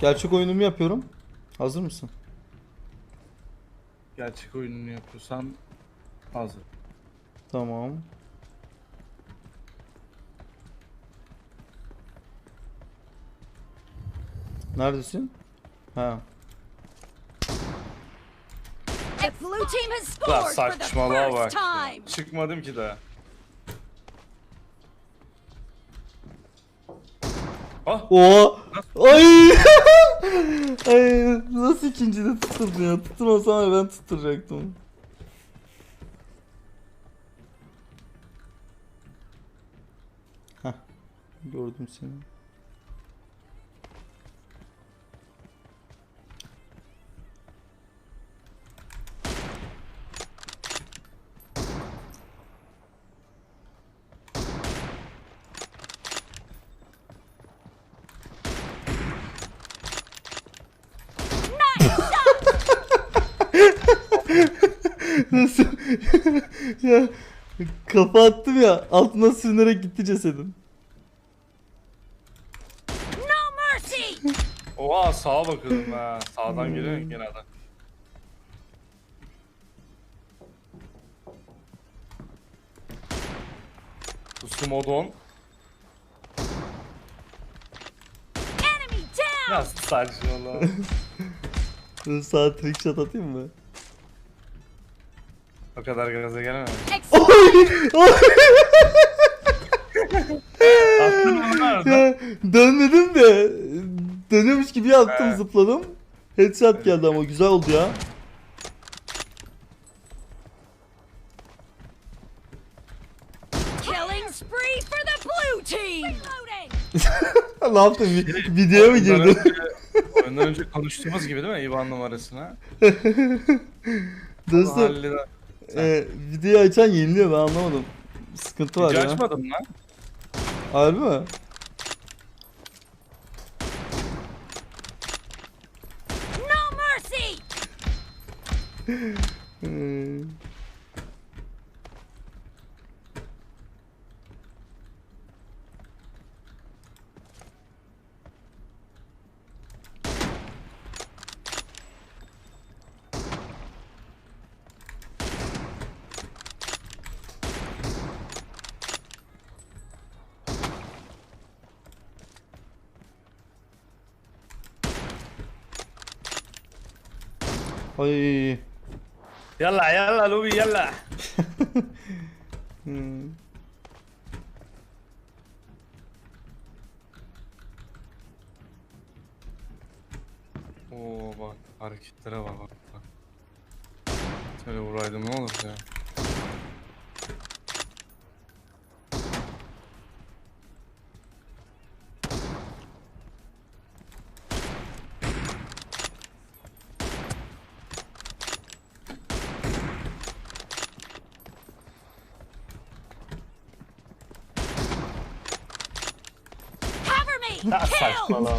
Gerçek oyunumu yapıyorum. Hazır mısın? Gerçek oyununu yapıyorsan hazır. Tamam. Neredesin? Ha. The blue team has Lan scored for the saçmalığa bak. first time. Çıkmadım ki daha. Ah Oo! Ay! Ay nasıl ikincide tutturdun ya? Tutturmasam ben tutturacaktım. Hah. Gördüm seni. Nasıl? ya kafa attım ya altına sürünerek gitti cesedin. No mercy. oha sağa bakıyordum ha. Sağdan geliyor gene adam. Sumodon. Enemy down. Ya saçmalama. Sağa trick shot atayım mı? O kadar gaza gelemem. Attın nerede? ya dönmedim de dönüyormuş gibi yaptım He. zıpladım. Headshot geldi ama güzel oldu ya. Killing spree for the blue team. Reloading. ne yaptın? Vi- Videoya mı Oyundan girdin? önce- Oyundan önce konuştuğumuz gibi değil mi? İvan numarasına. Dostum. E, videoyu açan yeniliyor ben anlamadım. Sıkıntı var Hiç ya. açmadım lan. Harbi mi? No mercy. Ay. Yalla yalla lobi yalla. Hmm. Oo bak hareketlere bak bak. bak. Şöyle vuraydım ne olur ya. Ya saçmalama.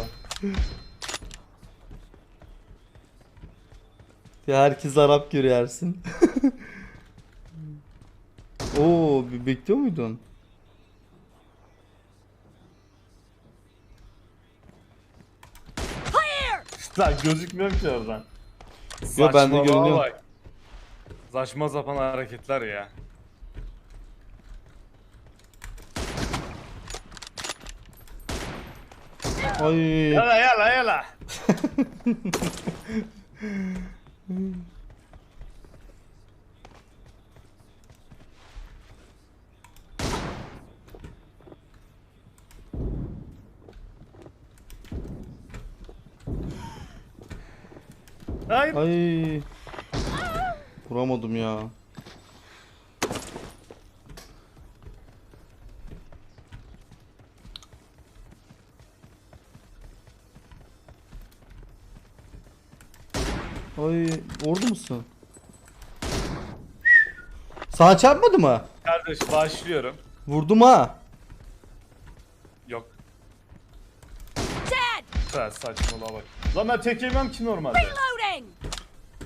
Ya herkes Arap görüyor Ersin. Oo, bir bekliyor muydun? Lan gözükmüyor ki oradan. Yo, bende Saçmalığa görünüyor. bak. Saçma sapan hareketler ya. Ay. Yalla yalla yalla. Hayır. Ay. Vuramadım ya. Ay, orada mısın? Sana çarpmadı mı? Kardeş başlıyorum. Vurdum ha. Yok. Dead. Sen saçmalığa bak. Lan ben tek yemem ki normalde. Reloading.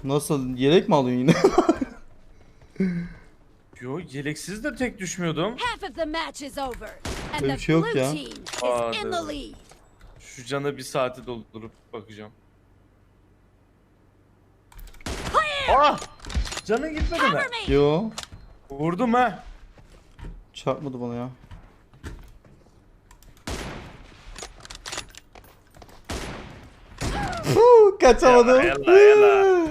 Nasıl? Yelek mi alıyorsun yine? Yo yeleksiz de tek düşmüyordum. Half of the match is over, and Öyle the bir şey yok blue ya. team is Aa, in the evet. lead. Şu canı bir saati doldurup bakacağım. Ah! Canın gitmedi mi? Yo. Vurdum ha. Çarpmadı bana ya. Puh, Kaçamadım. Yala, yala.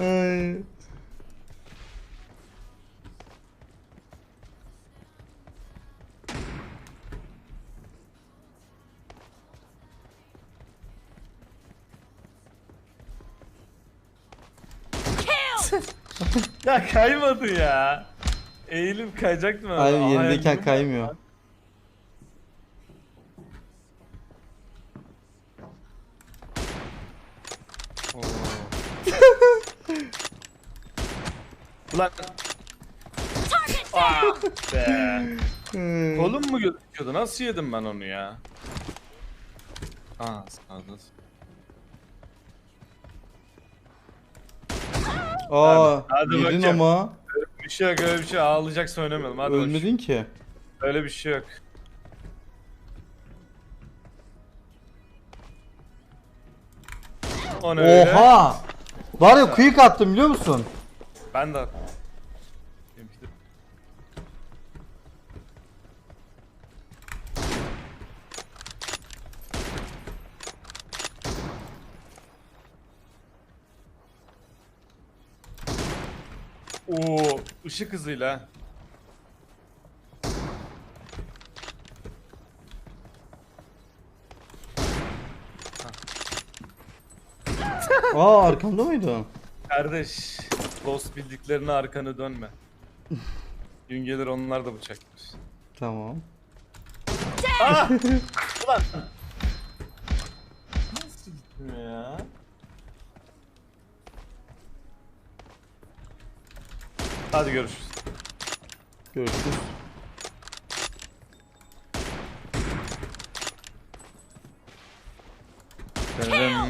Ay. Ya kaymadı ya. Eğilip kayacaktım ama. Hayır Aha, yerindeyken kaymıyor. Ulan ah be. Kolum mu gözüküyordu? Nasıl yedim ben onu ya? Aa sağda. Aa, Hadi yedin bakayım. ama Bir şey yok öyle bir şey ağlayacaksa oynamayalım. Hadi bakayım. ölmedin ki. Öyle bir şey yok. O ne öyle? Oha! Var ya quick attım biliyor musun? Ben de Oo, ışık hızıyla. Aa arkamda mıydı? Kardeş, dost bildiklerine arkanı dönme. Gün gelir onlar da bıçaklar. Tamam. Ah! Ulan! Nasıl gitmiyor ya? Hadi görüşürüz. Görüşürüz.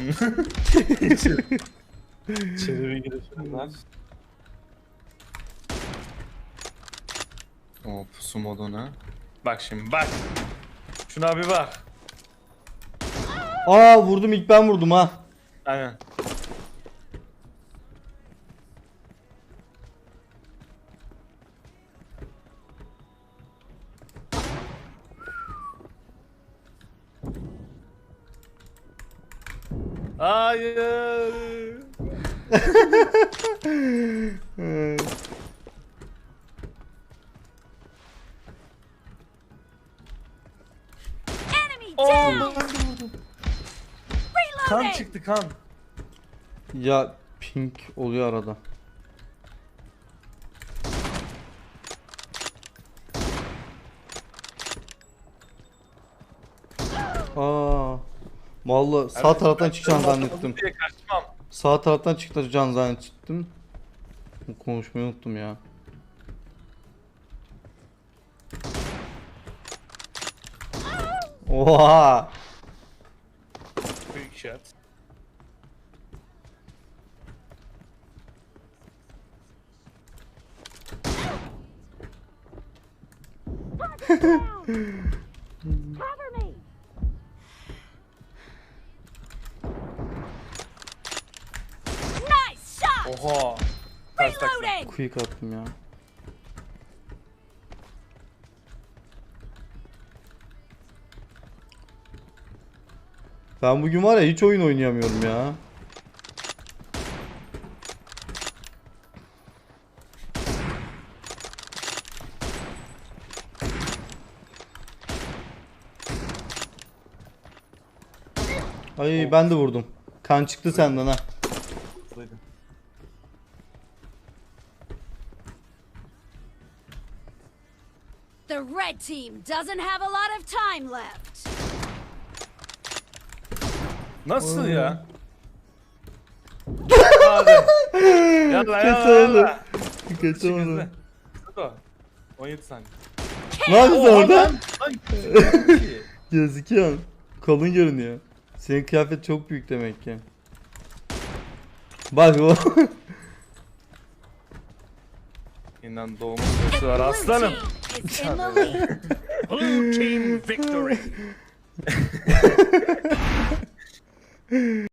İçeri bir girişim var. O pusu moduna. Bak şimdi bak. Şuna bir bak. Aa vurdum ilk ben vurdum ha. Aynen. Hayır. Ben de vurdum. Kan çıktı kan. ya pink oluyor arada. Aa. Vallahi sağ taraftan çıkacağını zannettim. Diye kaçmam. Sağ taraftan çıkacağını zannettim. Konuşmayı unuttum ya. Oha! Quick shot. Oha. Ters. Reloading! Quick attım ya. Ben bugün var ya hiç oyun oynayamıyorum ya. Ay ben de vurdum. Kan çıktı senden ha. The red team doesn't have a lot of time left. Nasıl ya? Hadi. Yalla Kötü oldu. yalla. Kötü oldu. hızlı. Hızlı. 17 saniye. Ne yapıyorsun orada? lan. Gözüküyor. Kalın görünüyor. Senin kıyafet çok büyük demek ki. Bak bu. Yeniden doğma süresi var aslanım. Blue team is in the lead. Blue team victory.